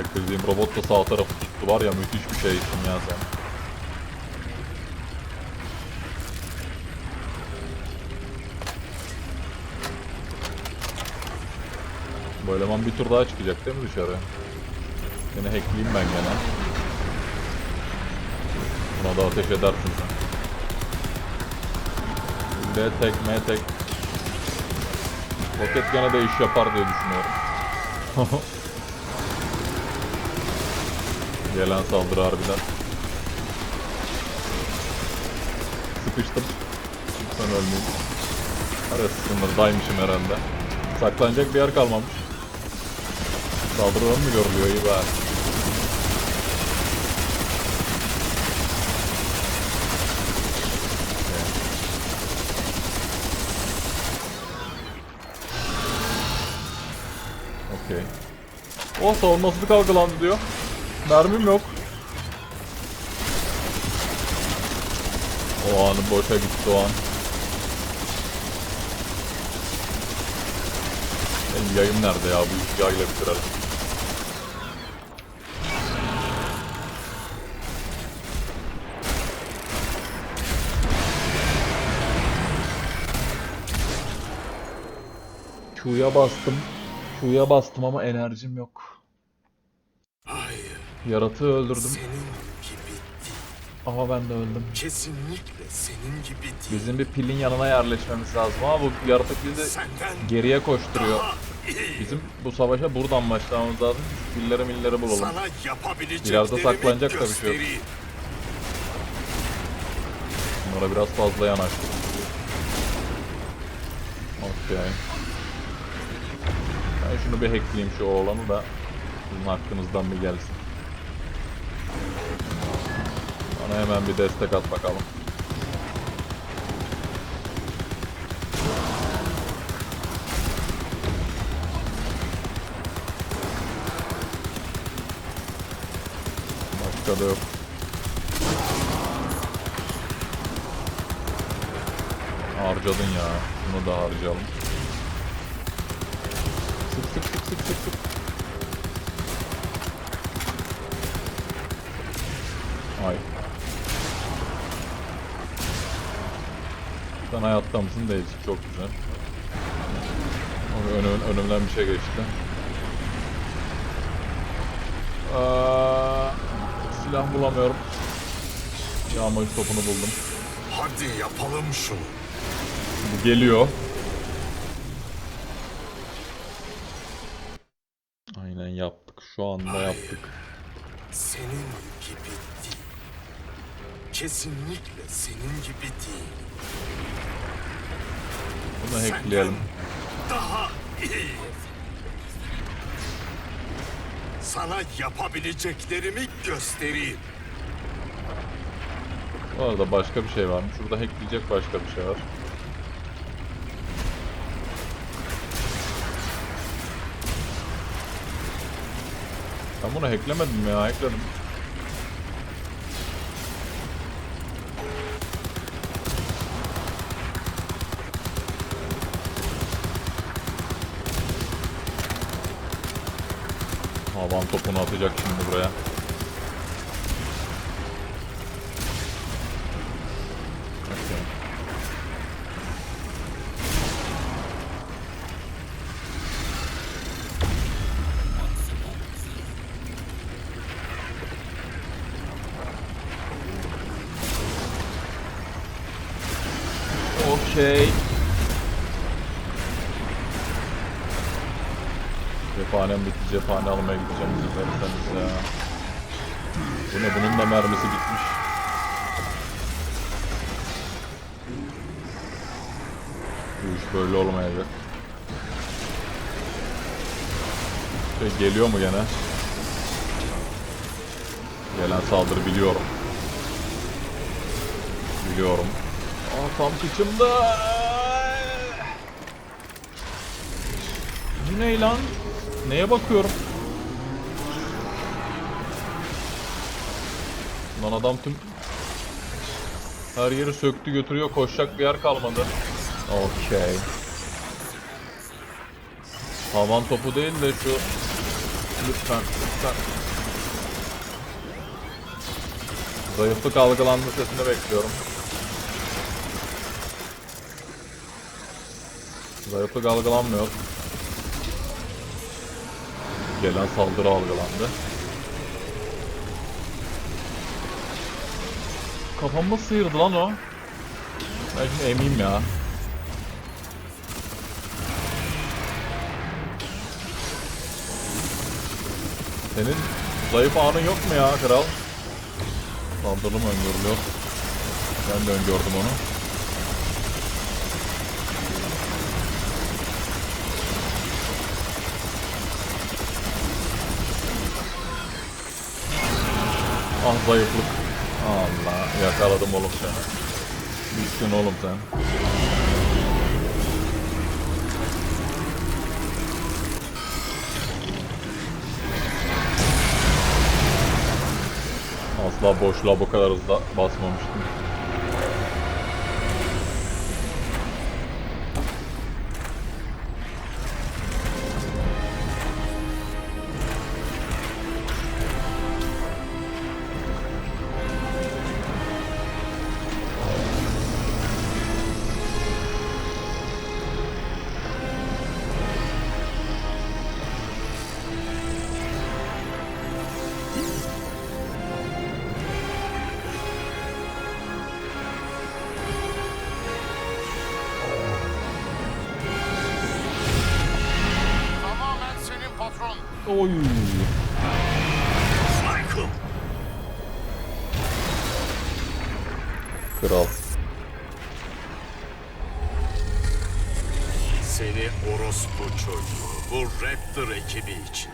Beklediğim robot da sağ tarafı tuttu var ya müthiş bir şeysin ya sen. Bu eleman bir tur daha çıkacak değil mi dışarı? Yine hackleyeyim ben gene. Buna da ateş edersin sen. B tek, M tek. Roket gene de iş yapar diye düşünüyorum. Gelen saldırı harbiden. Sıkıştım. Lütfen ölmeyeyim. Arası sınırdaymışım herhalde. Saklanacak bir yer kalmamış. Saldırılan mı görülüyor iyi bari. Okey. O savunmasızlık kalkılandı diyor. Mermim yok. O anı boşa gitti o an. Benim yayım nerede ya? Bu işi yayla bitirelim. Q'ya bastım. Q'ya bastım ama enerjim yok. Yaratığı öldürdüm ama ben de öldüm. Kesinlikle senin gibi değil. Bizim bir pilin yanına yerleşmemiz lazım ama bu yaratık bizi geriye koşturuyor. Bizim bu savaşa buradan başlamamız lazım. Pilleri milleri bulalım. Saklanacak da şey yok. göstereyim. Bunlara biraz fazla yanaştık. Okey. Ben şunu bir hackleyeyim şu oğlanı da sizin hakkınızdan bir gelsin. Bana hemen bir destek at bakalım. Başka da yok. Harcadın ya. Bunu da harcayalım. Sık sık sık sık sık sık. Ay. Sen hayatta mısın? Değilsin. Çok güzel. Ön, ön, önümden bir şey geçti. Aa, silah bulamıyorum. Yağmacı topunu buldum. Hadi yapalım şunu. Bu geliyor. Aynen yaptık. Şu anda yaptık. Senin gibi değil. Kesinlikle senin gibi değil. Bunu hackleyelim. Daha iyi. Sana yapabileceklerimi göstereyim. Bu arada başka bir şey var mı? Şurada hackleyecek başka bir şey var. Ben bunu hacklemedim ya, hackledim. Havan topunu atacak şimdi buraya. Okey. Okey. Cephanem bitti. Cephane almaya gideceğim izin verirseniz ya. Bu ne? Bunun da mermisi bitmiş. Bu iş böyle olmayacak. Şey geliyor mu gene? Gelen saldırı biliyorum. Biliyorum. Aa tam kıçımda. Bu ne lan? Neye bakıyorum? Lan adam tüm her yeri söktü götürüyor koşacak bir yer kalmadı. Okey. Havan topu değil de şu Lütfen, lütfen. Zayıflık algılanma sesini bekliyorum. Zayıflık algılanmıyor. Gelen saldırı algılandı. Kafamı sıyırdı lan o. Ben şimdi emeyim ya. Senin zayıf anın yok mu ya kral? Saldırı mı öngörülüyor? Ben de öngördüm onu. Ah zayıflık. Allah yakaladım oğlum seni. Düştün oğlum sen. Asla boşluğa bu kadar hızlı basmamıştım. Oy. Kral. Seni orospu çocuğu bu Raptor ekibi için.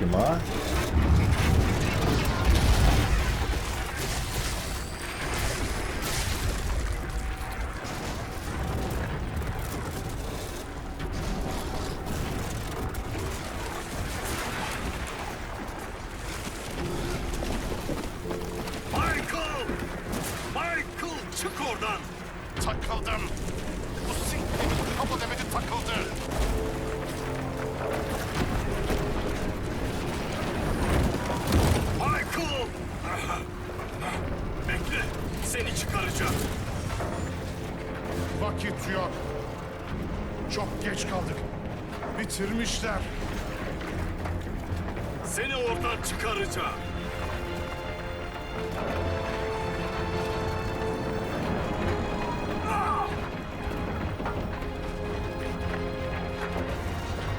Hadi çıkaracağım. Vakit yok. Çok geç kaldık. Bitirmişler. Seni oradan çıkaracağım.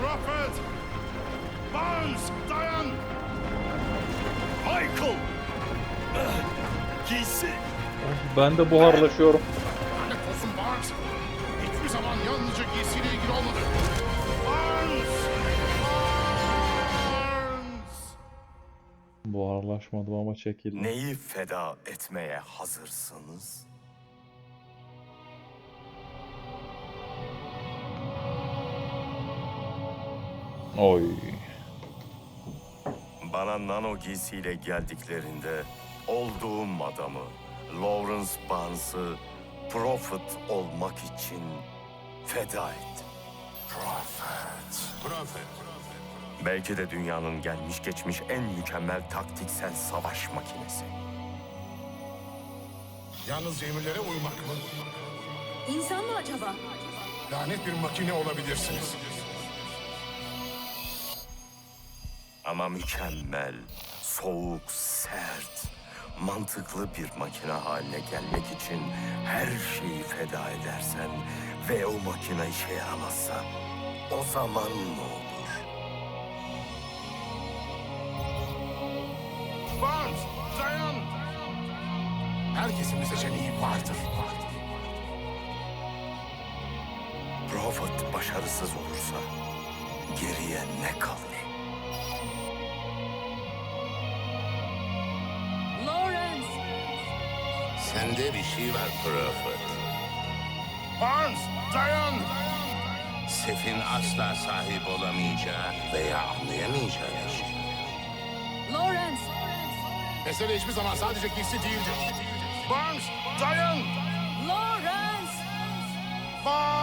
Prophet! Barnes! Dayan! Michael! Giysi! Ben de buharlaşıyorum. Olsun Barnes! Hiçbir zaman yalnızca giysiyle ilgili olmadı. Barnes! Barnes! Buharlaşmadım ama çekildim. Neyi feda etmeye hazırsınız? Oy. Bana nano giysiyle geldiklerinde olduğum adamı, Lawrence Barnes'ı Prophet olmak için feda ettim. Prophet! Prophet! Belki de dünyanın gelmiş geçmiş en mükemmel taktiksel savaş makinesi. Yalnız emirlere uymak mı? İnsan mı acaba? Lanet bir makine olabilirsiniz. Ama mükemmel, soğuk, sert, mantıklı bir makine haline gelmek için her şeyi feda edersen ve o makine işe yaramazsa o zaman ne olur? Barnes! Dayan! Herkesin bir seçeneği vardır. Prophet başarısız olursa geriye ne kalır? Sende bir şey var Prophet. Barnes! Dayan! Sef'in asla sahip olamayacağı veya anlayamayacağı bir şey. Lawrence! Mesele hiçbir zaman sadece giysi değildir. Barnes, dayan! Lawrence! Barnes!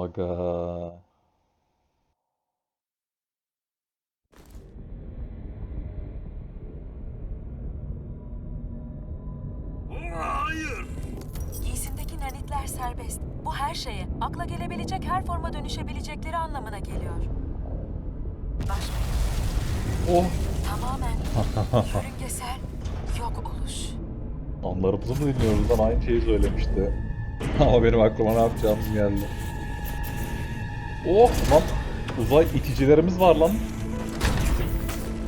Aga. Hayır! Giysindeki nanitler serbest. Bu her şeye, akla gelebilecek her forma dönüşebilecekleri anlamına geliyor. Başlayın. Oh. Tamamen yörüngesel yok oluş. Anlarımızı mı dinliyoruz lan? Aynı şeyi söylemişti. Ama benim aklıma ne yapacağım geldi. Oh lan uzay iticilerimiz var lan.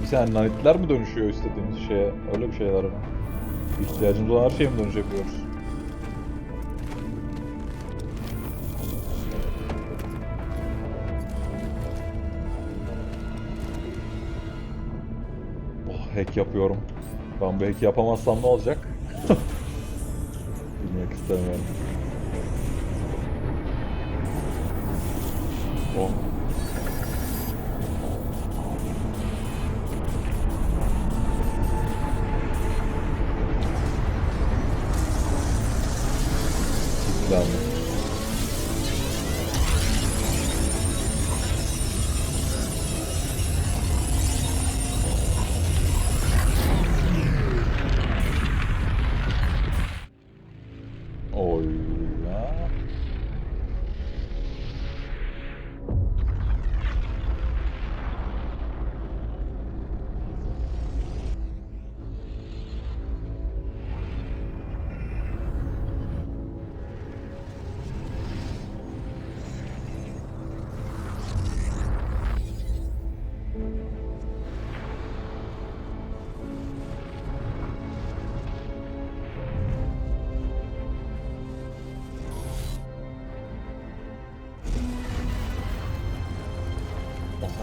Bir saniye nanitler mi dönüşüyor istediğimiz şeye? Öyle bir şeyler mi? İhtiyacımız olan her şeye mi dönüşebiliyoruz? Oh hack yapıyorum. Ben bu hack'i yapamazsam ne olacak? Bilmek istemiyorum. Oh. Kilitlendi. Oy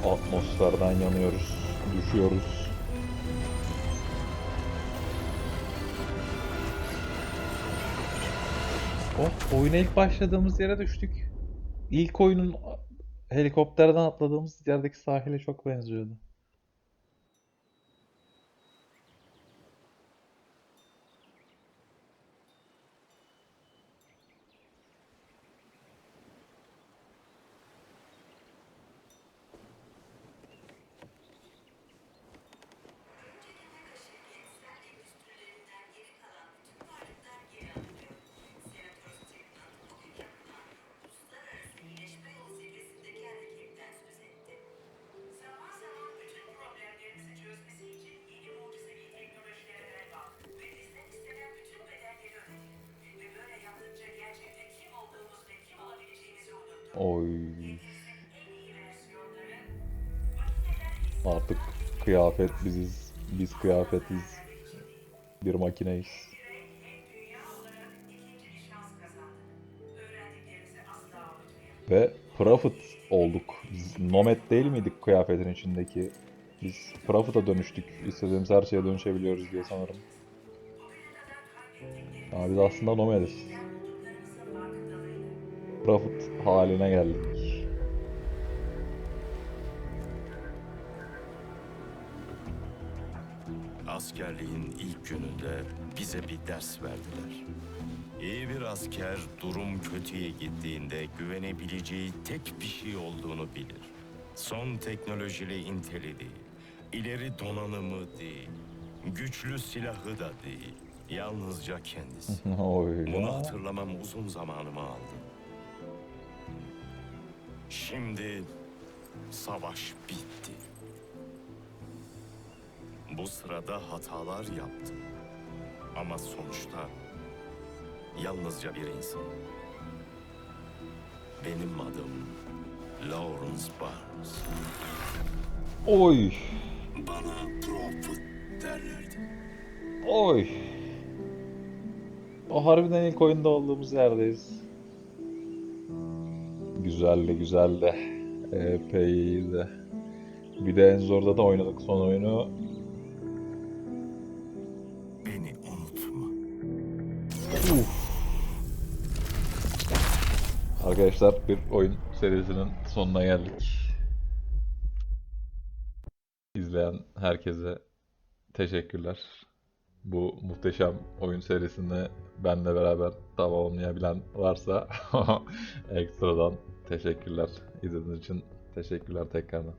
Atmosferden yanıyoruz. Düşüyoruz. Oh, oyuna ilk başladığımız yere düştük. İlk oyunun helikopterden atladığımız yerdeki sahile çok benziyordu. Oy. Artık kıyafet biziz. Biz kıyafetiz. Bir makineyiz. Ve Prophet olduk. Biz Nomad değil miydik kıyafetin içindeki? Biz Prophet'a dönüştük. İstediğimiz her şeye dönüşebiliyoruz diye sanırım. Ama biz aslında Nomad'iz. Prophet haline geldik. Askerliğin ilk gününde bize bir ders verdiler. İyi bir asker durum kötüye gittiğinde güvenebileceği tek bir şey olduğunu bilir. Son teknolojili inteli değil, ileri donanımı değil, güçlü silahı da değil, yalnızca kendisi. Bunu hatırlamam uzun zamanımı aldı. Şimdi savaş bitti. Bu sırada hatalar yaptım. Ama sonuçta yalnızca bir insan. Benim adım Lawrence Barnes. Oy. Bana Prophet derlerdi. Oy. O harbiden ilk oyunda olduğumuz yerdeyiz. Güzeldi güzeldi. Epey iyiydi. Bir de en zorda da oynadık son oyunu. Beni unutma. Uf. Arkadaşlar bir oyun serisinin sonuna geldik. İzleyen herkese teşekkürler. Bu muhteşem oyun serisini benle beraber tamamlayabilen varsa ekstradan teşekkürler. İzlediğiniz için teşekkürler tekrardan.